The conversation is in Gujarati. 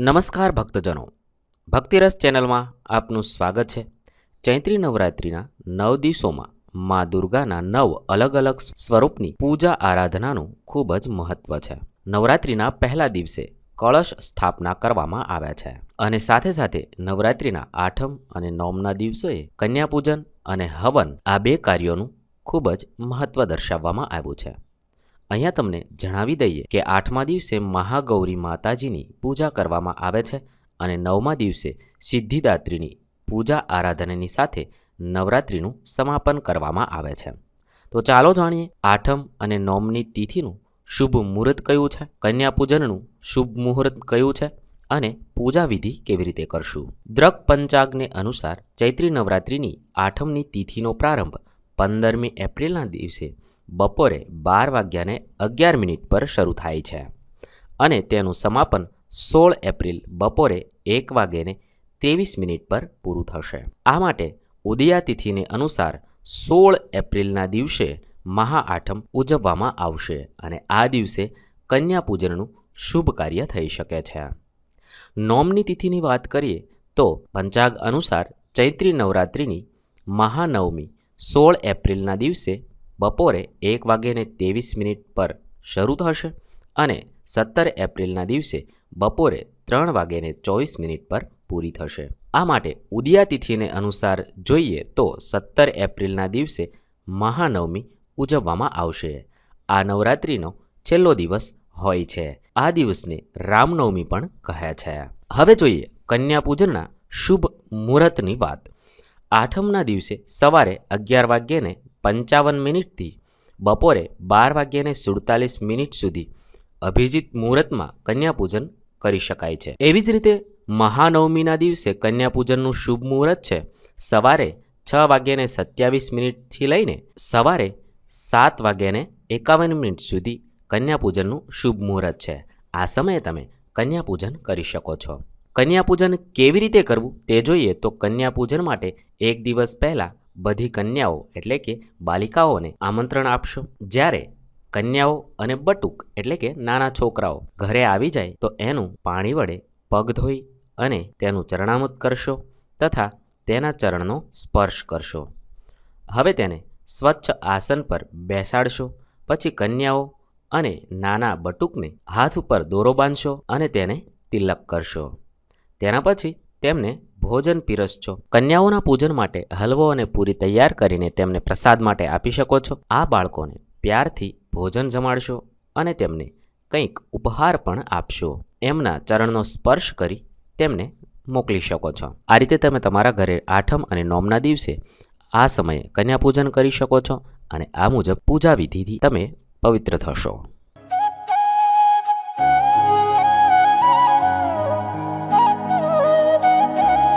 નમસ્કાર ભક્તજનો. ભક્તિરસ ચેનલમાં આપનું સ્વાગત છે. ચૈત્રી નવરાત્રિના નવ દિવસોમાં મા દુર્ગાના નવ અલગ અલગ સ્વરૂપની પૂજા આરાધનાનું ખૂબ જ મહત્વ છે. નવરાત્રિના પહેલા દિવસે કળશ સ્થાપના કરવામાં આવ્યા છે. અને સાથે સાથે નવરાત્રિના આઠમ અને નવમના દિવસોએ કન્યાપૂજન અને હવન આ બે કાર્યોનું ખૂબ જ મહત્વ દર્શાવવામાં આવ્યું છે. અહીંયા તમને જણાવી દઈએ કે આઠમા દિવસે મહાગૌરી માતાજીની પૂજા કરવામાં આવે છે અને નવમા દિવસે સિદ્ધિદાત્રીની પૂજા આરાધનાની સાથે નવરાત્રિનું સમાપન કરવામાં આવે છે. તો ચાલો જાણીએ આઠમ અને નોમની તિથિનું શુભ મુહૂર્ત કયું છે? કન્યા પૂજનનું શુભ મુહૂર્ત કયું છે? અને પૂજા વિધિ કેવી રીતે કરશું? દ્રક પંચાગને અનુસાર ચૈત્રી નવરાત્રિની આઠમની તિથિનો પ્રારંભ પંદરમી એપ્રિલના દિવસે બપોરે બાર વાગ્યાને અગિયાર મિનિટ પર શરૂ થાય છે. અને તેનું સમાપન સોળ એપ્રિલ બપોરે એક વાગ્યાને ત્રેવીસ મિનિટ પર પૂરું થશે. આ માટે ઉદયા તિથિને અનુસાર સોળ એપ્રિલના દિવસે મહાઆઠમ ઉજવવામાં આવશે અને આ દિવસે કન્યા પૂજનનું શુભ કાર્ય થઈ શકે છે. નોમની તિથિની વાત કરીએ તો પંચાગ અનુસાર ચૈત્રી નવરાત્રિની મહાનવમી સોળ એપ્રિલના દિવસે બપોરે એક વાગ્યાને ત્રેવીસ મિનિટ પર શરૂ થશે અને સત્તર એપ્રિલના દિવસે બપોરે ત્રણ વાગ્યાને ચોવીસ મિનિટ પર પૂરી થશે. આ માટે ઉદયાતિથિને અનુસાર જોઈએ તો સત્તર એપ્રિલના દિવસે મહાનવમી ઉજવવામાં આવશે. આ નવરાત્રિનો છેલ્લો દિવસ હોય છે. આ દિવસને રામનવમી પણ કહે છે. હવે જોઈએ કન્યા પૂજનના શુભ મુહૂર્તની વાત. આઠમના દિવસે સવારે અગિયાર વાગ્યેને પંચાવન મિનિટથી બપોરે બાર વાગ્યાને સુડતાલીસ મિનિટ સુધી અભિજીત મુહૂર્તમાં કન્યાપૂજન કરી શકાય છે. એવી જ રીતે મહાનવમીના દિવસે કન્યાપૂજનનું શુભ મુહૂર્ત છે. સવારે છ વાગ્યાને સત્યાવીસ મિનિટથી લઈને સવારે સાત વાગ્યાને એકાવન મિનિટ સુધી કન્યાપૂજનનું શુભ મુહૂર્ત છે. આ સમયે તમે કન્યાપૂજન કરી શકો છો. કન્યાપૂજન કેવી રીતે કરવું તે જોઈએ તો કન્યાપૂજન માટે એક દિવસ પહેલાં બધી કન્યાઓ એટલે કે બાલિકાઓને આમંત્રણ આપશો. જ્યારે કન્યાઓ અને બટુક એટલે કે નાના છોકરાઓ ઘરે આવી જાય તો એનું પાણી વડે પગ ધોઈ અને તેનું ચરણામૃત કરશો તથા તેના ચરણનો સ્પર્શ કરશો. હવે તેને સ્વચ્છ આસન પર બેસાડશો, પછી કન્યાઓ અને નાના બટુકને હાથ ઉપર દોરો બાંધશો અને તેને તિલક કરશો. તેના પછી તેમને ભોજન પીરસશો કન્યાઓના પૂજન માટે હલવો અને પૂરી તૈયાર કરીને તેમને પ્રસાદ માટે આપી શકો છો. આ બાળકોને પ્યારથી ભોજન જમાડશો અને તેમને કંઈક ઉપહાર પણ આપશો. એમના ચરણનો સ્પર્શ કરી તેમને મોકલી શકો છો. આ રીતે તમે તમારા ઘરે આઠમ અને નોમના દિવસે આ સમયે કન્યા પૂજન કરી શકો છો અને આ મુજબ પૂજા વિધિથી તમે પવિત્ર થશો.